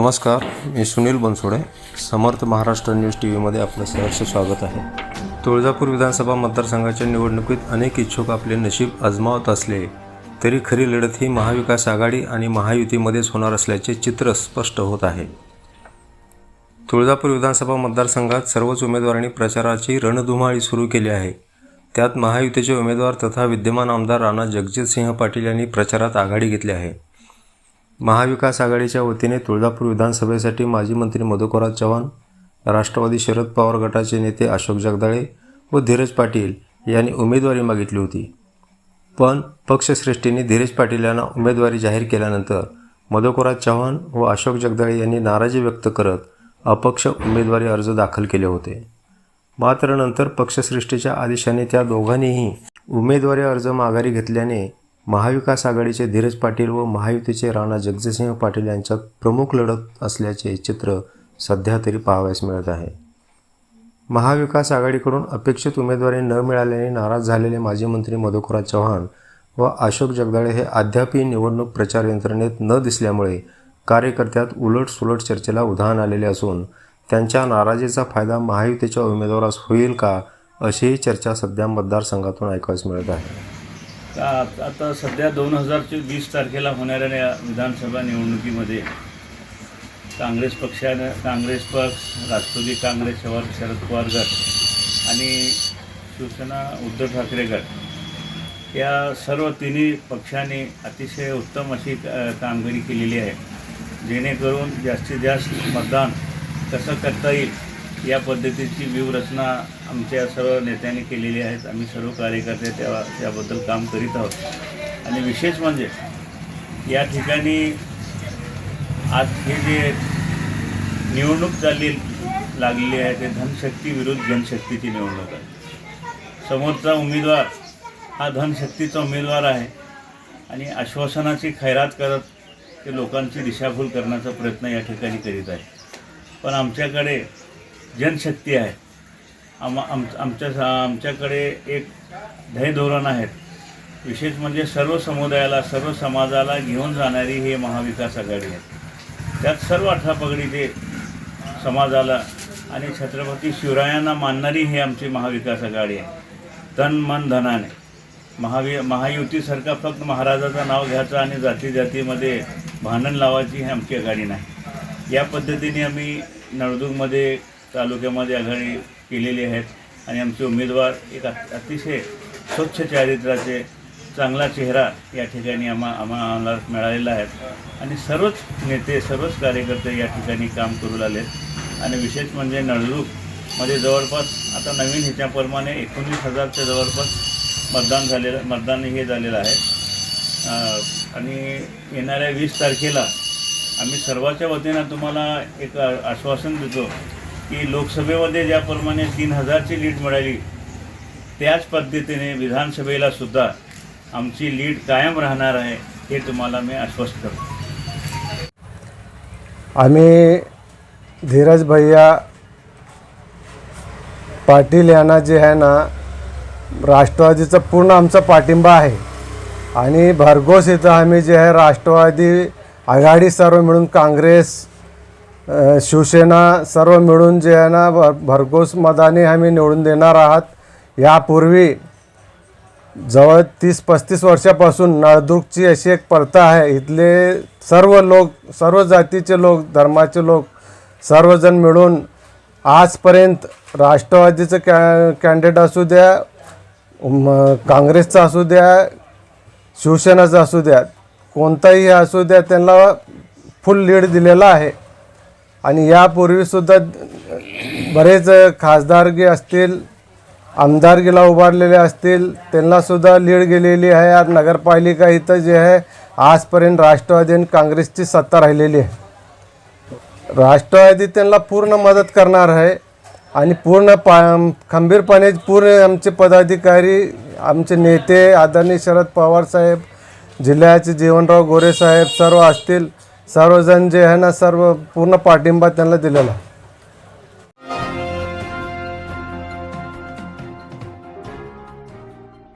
नमस्कार मी Sunil Bansode Samarth Maharashtra news T व्हीमध्ये आपलं सहर्ष स्वागत आहे. तुळजापूर विधानसभा मतदारसंघाच्या निवडणुकीत अनेक इच्छुक आपले नशीब आजमावत असले तरी खरी लढत ही महाविकास आघाडी आणि महायुतीमध्येच होणार असल्याचे चित्र स्पष्ट होत आहे. तुळजापूर विधानसभा मतदारसंघात सर्वच उमेदवारांनी प्रचाराची रणधुमाळी सुरू केली आहे. त्यात महायुतीचे उमेदवार तथा विद्यमान आमदार राणा जगजितसिंह पाटील यांनी प्रचारात आघाडी घेतली आहे. महाविकास आघाडीच्या वतीने तुळजापूर विधानसभेसाठी माजी मंत्री मधुकरराज चव्हाण राष्ट्रवादी शरद पवार गटाचे नेते अशोक जगदाळे व धीरज पाटील यांनी उमेदवारी मागितली होती. पण पक्षश्रेष्ठींनी धीरज पाटील यांना उमेदवारी जाहीर केल्यानंतर मधुकरराज चव्हाण व अशोक जगदाळे यांनी नाराजी व्यक्त करत अपक्ष उमेदवारी अर्ज दाखल केले होते. मात्र नंतर पक्षश्रेष्ठीच्या आदेशाने त्या दोघांनीही उमेदवारी अर्ज माघारी घेतल्याने महाविकास आघाडीचे धीरज पाटील व महायुतीचे राणा जगजितसिंह पाटील यांच्यात प्रमुख लढत असल्याचे चित्र सध्या तरी पाहावयास मिळत आहे. महाविकास आघाडीकडून अपेक्षित उमेदवारी न मिळाल्याने नाराज झालेले माजी मंत्री मधुकरराव चव्हाण व अशोक जगदाळे हे अद्यापही निवडणूक प्रचार यंत्रणेत न दिसल्यामुळे कार्यकर्त्यात उलटसुलट चर्चेला उधाण आलेले असून त्यांच्या नाराजीचा फायदा महायुतीच्या उमेदवारास होईल का अशीही चर्चा सध्या मतदारसंघातून ऐकावयास मिळत आहे. का- आता सध्या दोन हजार वीस तारखेला होणाऱ्या विधानसभा निवडणुकीमध्ये काँग्रेस पक्षानं काँग्रेस पक्ष राष्ट्रवादी काँग्रेस शरद शरद पवार गट आणि शिवसेना उद्धव ठाकरे गट या सर्व तिन्ही पक्षांनी अतिशय उत्तम अशी कामगिरी केलेली आहे. जेणेकरून जास्तीत जास्त मतदान कसं करता येईल या पद्धतीची व्यूहरचना आमच्या सर्व नेत्यांनी केलेली आहेत. आम्ही सर्व कार्यकर्ते त्या त्याबद्दल काम करीत आहोत. आणि विशेष म्हणजे या ठिकाणी आज हे जे निवडणूक चालली लागलेली आहे ते धनशक्ती विरुद्ध जनशक्तीची निवडणूक आहे. समोरचा उमेदवार हा धनशक्तीचा उमेदवार आहे आणि आश्वासनाची खैरात करत ते लोकांची दिशाभूल करण्याचा प्रयत्न या ठिकाणी करीत आहे. पण आमच्याकडे जनशक्ती आहे. आम आम आमच्या आमच्याकडे एक ध्येय धोरण आहेत विशेष म्हणजे सर्व समुदायाला सर्व समाजाला घेऊन जाणारी ही महाविकास आघाडी आहे. त्यात सर्व अठरा पगडीचे समाजाला आणि छत्रपती शिवरायांना मानणारी ही आमची महाविकास आघाडी आहे. तन मन धनाने. महावि महायुतीसारखा फक्त महाराजाचं नाव घ्यायचं आणि जाती जातीमध्ये भांडण लावायची ही आमची आघाडी नाही. या पद्धतीने आम्ही नळदुर्गमध्ये तालुक्यामध्ये आघाडी केलेली आहेत. आणि आमचे उमेदवार एक अतिशय स्वच्छ चारित्र्याचे चांगला चेहरा या ठिकाणी आम्हा आम्हाला मिळालेला आहे. आणि सर्वच नेते सर्वच कार्यकर्ते या ठिकाणी काम करू लागलेत. आणि विशेष म्हणजे नळदुर्गमध्ये जवळपास आता नवीन ह्याच्याप्रमाणे एकोणीस हजारच्या जवळपास मतदान झालेलं मतदान हे झालेलं आहे. आणि येणाऱ्या वीस तारखेला आम्ही सर्वाच्या वतीनं तुम्हाला एक आश्वासन देतो की लोकसभेमध्ये ज्याप्रमाणे तीन हजारची लीड मिळाली त्याच पद्धतीने विधानसभेला सुद्धा आमची लीड कायम राहणार आहे हे तुम्हाला मी आश्वस्त करतो. आम्ही धीरज भैया पाटील यांना जे आहे ना राष्ट्रवादीचा पूर्ण आमचा पाठिंबा आहे. आणि भरघोस इथं आम्ही जे आहे राष्ट्रवादी आघाडी सर्व मिळून काँग्रेस शिवसेना सर्व मिळून जे आहे ना भर भरघोस मताने आम्ही निवडून देणार आहात. यापूर्वी जवळ तीस पस्तीस वर्षापासून नळदुर्गची अशी एक प्रथा आहे. इथले सर्व लोक सर्व जातीचे लोक धर्माचे लोक सर्वजण मिळून आजपर्यंत राष्ट्रवादीचं कॅ कॅन्डिडेट असू द्या काँग्रेसचा असू द्या शिवसेनाचा असू द्या कोणताही असू द्या त्यांना फुल लीड दिलेला आहे. आणि यापूर्वीसुद्धा बरेच खासदारगी असतील आमदारकीला उभारलेले असतील त्यांनासुद्धा लीड गेलेली आहे. आज नगरपालिका इथं जे आहे आजपर्यंत राष्ट्रवादी आणि काँग्रेसची सत्ता राहिलेली आहे. राष्ट्रवादी त्यांना पूर्ण मदत करणार आहे आणि पूर्ण पा खंबीरपणे पूर्ण आमचे पदाधिकारी आमचे नेते आदरणीय शरद पवार साहेब जिल्ह्याचे जीवनराव गोरे साहेब सर्व असतील सर्वजण जे आहे ना सर्व पूर्ण पाठिंबा त्यांना दिलेला